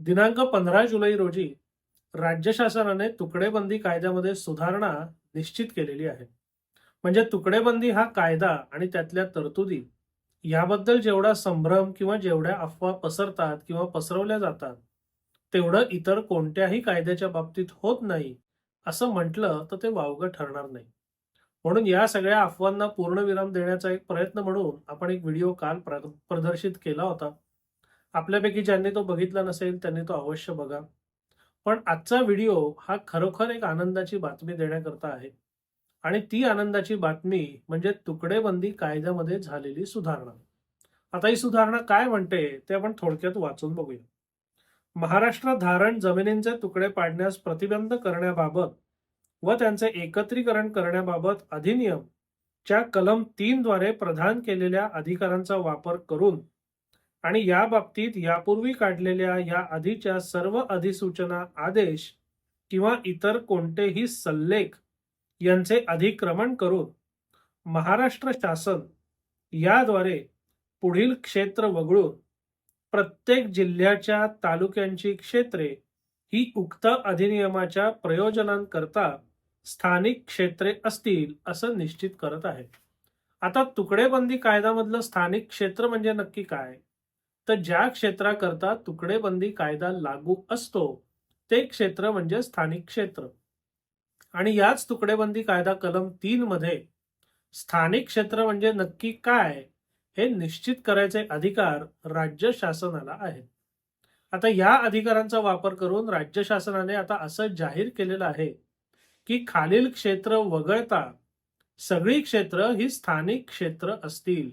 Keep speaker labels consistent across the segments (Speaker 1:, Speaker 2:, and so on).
Speaker 1: दिनांक पंधरा जुलै रोजी राज्य शासनाने तुकडेबंदी कायद्यामध्ये सुधारणा निश्चित केलेली आहे. म्हणजे तुकडेबंदी हा कायदा आणि त्यातल्या तरतुदी याबद्दल जेवढा संभ्रम किंवा जेवढ्या अफवा पसरतात किंवा पसरवल्या जातात तेवढं इतर कोणत्याही कायद्याच्या बाबतीत होत नाही असं म्हटलं तर ते वावगं ठरणार नाही. म्हणून या सगळ्या अफवांना पूर्णविराम देण्याचा एक प्रयत्न म्हणून आपण एक व्हिडिओ काल प्रदर्शित केला होता. आपल्यापैकी ज्यांनी तो बघितला नसेल त्यांनी तो अवश्य बघा. पण आजचा व्हिडिओ हा खरोखर एक आनंदाची बातमी देण्याकरता आहे. आणि ती आनंदाची बातमी म्हणजे तुकडेबंदी कायद्यामध्ये झालेली सुधारणा. आता ही सुधारणा काय म्हणते ते आपण थोडक्यात वाचून बघूया. महाराष्ट्र धारण जमिनींचे तुकडे पाडण्यास प्रतिबंध करण्याबाबत व त्यांचे एकत्रीकरण करण्याबाबत अधिनियम च्या कलम तीन द्वारे प्रदान केलेल्या अधिकारांचा वापर करून आणि या बाबतीत यापूर्वी काढलेल्या या आधीच्या सर्व अधिसूचना आदेश किंवा इतर कोणतेही सल्लेख यांचे अधिक्रमण करून महाराष्ट्र शासन याद्वारे पुढील क्षेत्र वगळून प्रत्येक जिल्ह्याच्या तालुक्यांची क्षेत्रे ही उक्त अधिनियमाच्या प्रयोजनांकरता स्थानिक क्षेत्रे असतील असं निश्चित करत आहे. आता तुकडेबंदी कायद्यामधलं स्थानिक क्षेत्र म्हणजे नक्की काय? तर ज्या क्षेत्राकरता तुकडेबंदी कायदा लागू असतो ते क्षेत्र म्हणजे स्थानिक क्षेत्र. आणि याच तुकडेबंदी कायदा कलम तीन मध्ये स्थानिक क्षेत्र म्हणजे नक्की काय हे निश्चित करायचे अधिकार राज्य शासनाला आहेत. आता या अधिकारांचा वापर करून राज्य शासनाने आता असं जाहीर केलेलं आहे की खालील क्षेत्र वगळता सगळी क्षेत्र ही स्थानिक क्षेत्र असतील.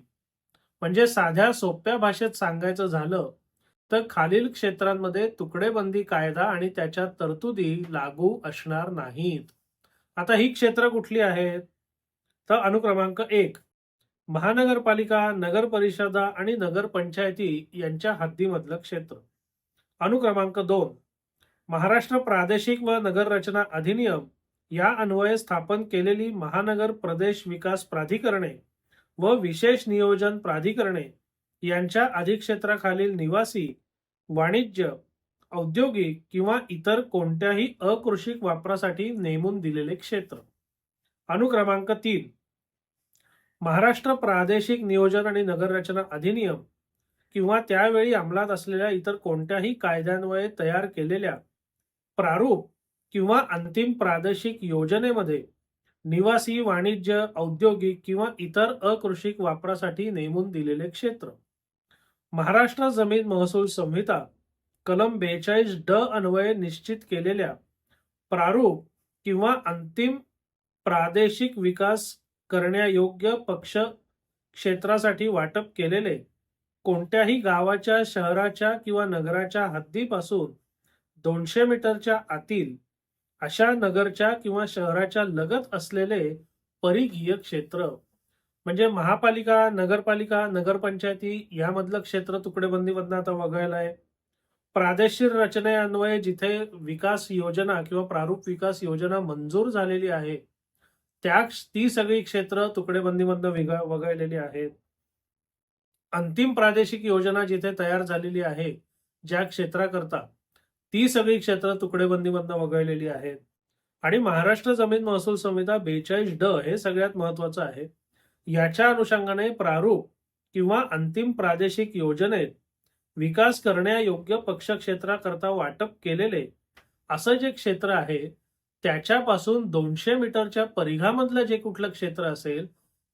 Speaker 1: म्हणजे साध्या सोप्या भाषेत सांगायचं झालं तर खालील क्षेत्रांमध्ये तुकडेबंदी कायदा आणि त्याच्या तरतुदी लागू असणार नाहीत. आता ही क्षेत्र कुठली आहेत? तर अनुक्रमांक एक महानगरपालिका नगर परिषदा आणि नगरपंचायती यांच्या हद्दीमधलं क्षेत्र. अनुक्रमांक दोन महाराष्ट्र प्रादेशिक व नगर रचना अधिनियम या अन्वये स्थापन केलेली महानगर प्रदेश विकास प्राधिकरणे व विशेष नियोजन प्राधिकरणे यांच्या अधिक्षेत्राखालील निवासी वाणिज्य औद्योगिक किंवा इतर कोणत्याही अकृषिक वापरासाठी नेमून दिलेले क्षेत्र. अनुक्रमांक तीन. महाराष्ट्र प्रादेशिक नियोजन आणि नगररचना अधिनियम किंवा त्यावेळी अंमलात असलेल्या इतर कोणत्याही कायद्यान्वये तयार केलेल्या प्रारूप किंवा अंतिम प्रादेशिक योजनेमध्ये निवासी वाणिज्य औद्योगिक किंवा इतर अकृषिक वापरासाठी नेमून दिलेले क्षेत्र. महाराष्ट्र जमीन महसूल संहिता कलम बेचाळीस ड अन्वये निश्चित केलेल्या प्रारूप किंवा अंतिम प्रादेशिक विकास करण्यायोग्य पक्ष क्षेत्रासाठी वाटप केलेले कोणत्याही गावाच्या शहराच्या किंवा नगराच्या हद्दीपासून दोनशे मीटरच्या आतील अशा नगरच्या किंवा शहराच्या लगत असलेले परिघीय क्षेत्र. म्हणजे महापालिका नगरपालिका नगरपंचायती यामधलं क्षेत्र तुकडेबंदीमधनं आता वगळलं आहे. प्रादेशिक रचनेअन्वये जिथे विकास योजना किंवा प्रारूप विकास योजना मंजूर झालेली आहे त्या ती सगळी क्षेत्र तुकडेबंदीमधनं वेगळ वगळलेली आहेत. अंतिम प्रादेशिक योजना जिथे तयार झालेली आहे ज्या क्षेत्राकरता ती सगळी क्षेत्र तुकडेबंदीमधनं वगळलेली आहेत. आणि महाराष्ट्र जमीन महसूल संहिता बेचाळीस ड हे सगळ्यात महत्वाचं आहे. याच्या अनुषंगाने प्रारूप किंवा अंतिम प्रादेशिक योजनेत विकास करण्यायोग्य पक्ष क्षेत्राकरता वाटप केलेले असं जे क्षेत्र आहे त्याच्यापासून दोनशे मीटरच्या परिघामधलं जे कुठलं क्षेत्र असेल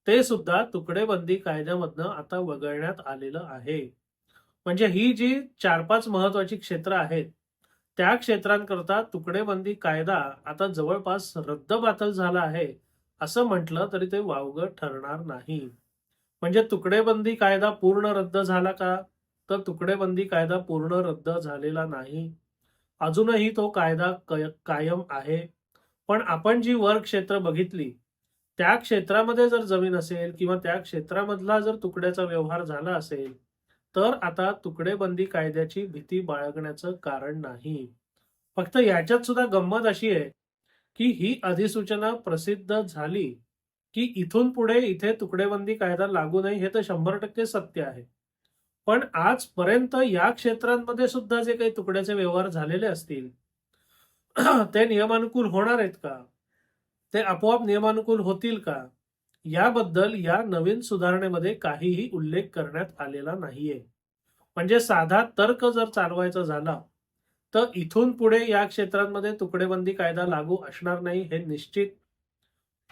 Speaker 1: ते सुद्धा तुकडेबंदी कायद्यामधनं आता वगळण्यात आलेलं आहे. म्हणजे ही जी चार पाच महत्वाची क्षेत्र आहेत त्या क्षेत्रांकरता तुकडेबंदी कायदा आता जवळपास रद्दबातल झाला आहे असं म्हटलं तरी ते वावगं ठरणार नाही. म्हणजे तुकडेबंदी कायदा पूर्ण रद्द झाला का? तर तुकडेबंदी कायदा पूर्ण रद्द झालेला नाही. अजूनही तो कायदा कायम आहे. पण आपण जी वर क्षेत्र बघितली त्या क्षेत्रामध्ये जर जमीन असेल किंवा त्या क्षेत्रामधला जर तुकड्याचा व्यवहार झाला असेल तर आता तुकडेबंदी कायद्याची भीती बाळगण्याचं कारण नाही. फक्त याच्यात सुद्धा गंमत अशी आहे की ही अधिसूचना प्रसिद्ध झाली की इथून पुढे इथे तुकडेबंदी कायदा लागू नाही हे तर शंभर टक्के सत्य आहे. पण आजपर्यंत या क्षेत्रांमध्ये सुद्धा जे काही तुकड्याचे व्यवहार झालेले असतील ते नियमानुकूल होणार आहेत का? ते आपोआप नियमानुकूल होतील का? याबद्दल या नवीन सुधारणेमध्ये काहीही उल्लेख करण्यात आलेला नाहीये. म्हणजे साधा तर्क जर चालवायचा झाला तर इथून पुढे या क्षेत्रांमध्ये तुकडेबंदी कायदा लागू असणार नाही हे निश्चित.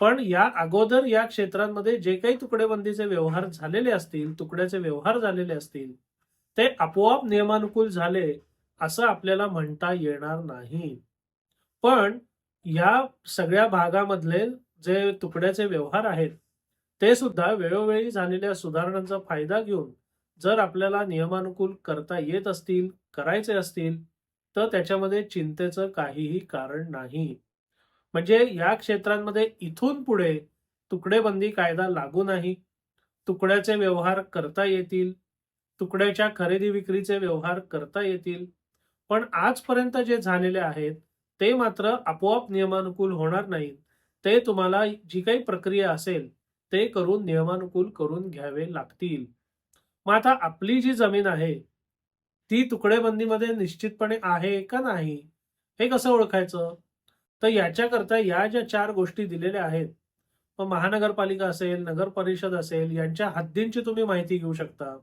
Speaker 1: पण या अगोदर या क्षेत्रांमध्ये जे काही तुकडेबंदीचे व्यवहार झालेले असतील तुकड्याचे व्यवहार झालेले असतील ते आपोआप नियमानुकूल झाले असं आपल्याला म्हणता येणार नाही. पण या सगळ्या भागामधले जे तुकड्याचे व्यवहार आहेत ते सुद्धा वेळोवेळी झालेल्या सुधारणांचा फायदा घेऊन जर आपल्याला नियमानुकूल करता येत असतील करायचे असतील तर त्याच्यामध्ये चिंतेचं काहीही कारण नाही. म्हणजे या क्षेत्रांमध्ये इथून पुढे तुकडेबंदी कायदा लागू नाही. तुकड्याचे व्यवहार करता येतील तुकड्याच्या खरेदी विक्रीचे व्यवहार करता येतील. पण आजपर्यंत जे झालेले आहेत ते मात्र आपोआप नियमानुकूल होणार नाहीत. ते तुम्हाला जी काही प्रक्रिया असेल ते करून नियमानुकूल करून घ्यावे लागतील. मग आता आपली जी जमीन आहे ती तुकडेबंदीमध्ये निश्चितपणे आहे का नाही? हे कसं ओळखायचं? तर याच्याकरता या ज्या चार गोष्टी दिलेल्या आहेत मग महानगरपालिका असेल नगर परिषद असेल यांच्या हद्दींची तुम्ही माहिती घेऊ शकता.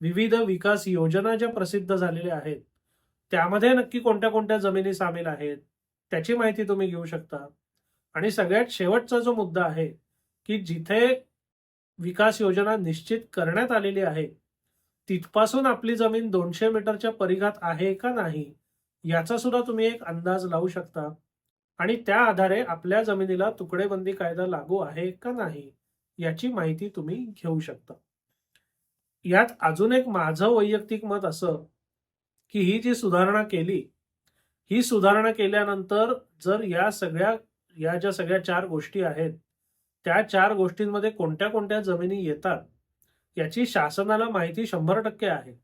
Speaker 1: विविध विकास योजना ज्या प्रसिद्ध झालेल्या आहेत त्यामध्ये नक्की कोणत्या कोणत्या जमिनी सामील आहेत त्याची माहिती तुम्ही घेऊ शकता. आणि सगळ्यात शेवटचा जो मुद्दा आहे की जिथे विकास योजना निश्चित करण्यात आलेली आहे तिथपासून आपली जमीन दोनशे मीटरच्या परिघात आहे का नाही याचा सुद्धा तुम्ही एक अंदाज लावू शकता. आणि त्या आधारे आपल्या जमिनीला तुकडेबंदी कायदा लागू आहे का नाही याची माहिती तुम्ही घेऊ शकता. यात अजून एक माझं वैयक्तिक मत असं की ही जी सुधारणा केली ही सुधारणा केल्यानंतर जर या सगळ्या या ज्या सगळ्या चार गोष्टी आहेत त्या चार गोष्टींमध्ये कोणत्या कोणत्या जमिनी येतात याची शासनाला माहिती शंभर टक्के आहे.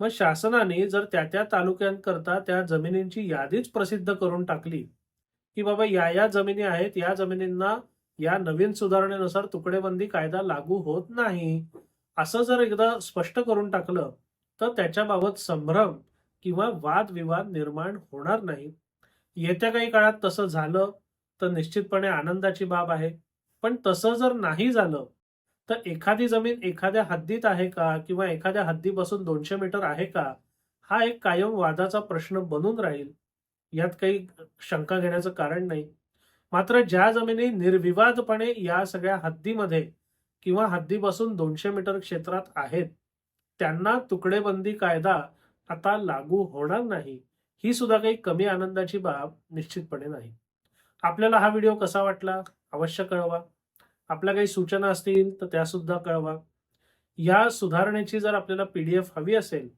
Speaker 1: मग शासनाने जर त्या त्या तालुक्यांकरता त्या जमिनींची यादीच प्रसिद्ध करून टाकली की बाबा या या जमिनी आहेत या जमिनींना या नवीन सुधारणेनुसार तुकडेबंदी कायदा लागू होत नाही असं जर एकदा स्पष्ट करून टाकलं तर त्याच्याबाबत संभ्रम किंवा वादविवाद निर्माण होणार नाही. येत्या काही काळात तसं झालं तर निश्चितपणे आनंदाची बाब आहे. पण तसं जर नाही झालं तर एखादी जमीन एखाद्या हद्दीत आहे का किंवा एखाद्या हद्दीपासून दोनशे मीटर आहे का हा एक कायम वादाचा प्रश्न बनून राहील. यात काही शंका घेण्याचं कारण नाही. मात्र ज्या जमिनी निर्विवादपणे या सगळ्या हद्दीमध्ये किंवा हद्दीपासून दोनशे मीटर क्षेत्रात आहेत त्यांना तुकडेबंदी कायदा आता लागू होणार नाही. ही सुद्धा काही कमी आनंदाची बाब निश्चितपणे नाही. आपल्याला हा व्हिडिओ कसा वाटला अवश्य कळवा. आपल्या काही सूचना असतील तर त्या सुद्धा कळवा. या सुधारणेची जर आपल्याला पीडीएफ हवी असेल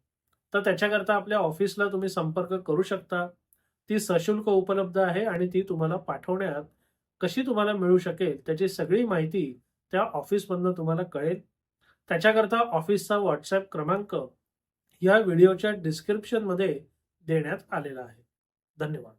Speaker 1: तर त्याच्याकरता आपल्या ऑफिसला तुम्ही संपर्क करू शकता. ती सशुल्क उपलब्ध आहे आणि ती तुम्हाला पाठवण्यात कशी तुम्हाला मिळू शकेल त्याची सगळी माहिती त्या ऑफिसमधनं तुम्हाला कळेल. त्याच्याकरता ऑफिसचा व्हॉट्सॲप क्रमांक या व्हिडिओच्या डिस्क्रिप्शनमध्ये देण्यात आलेला आहे. धन्यवाद.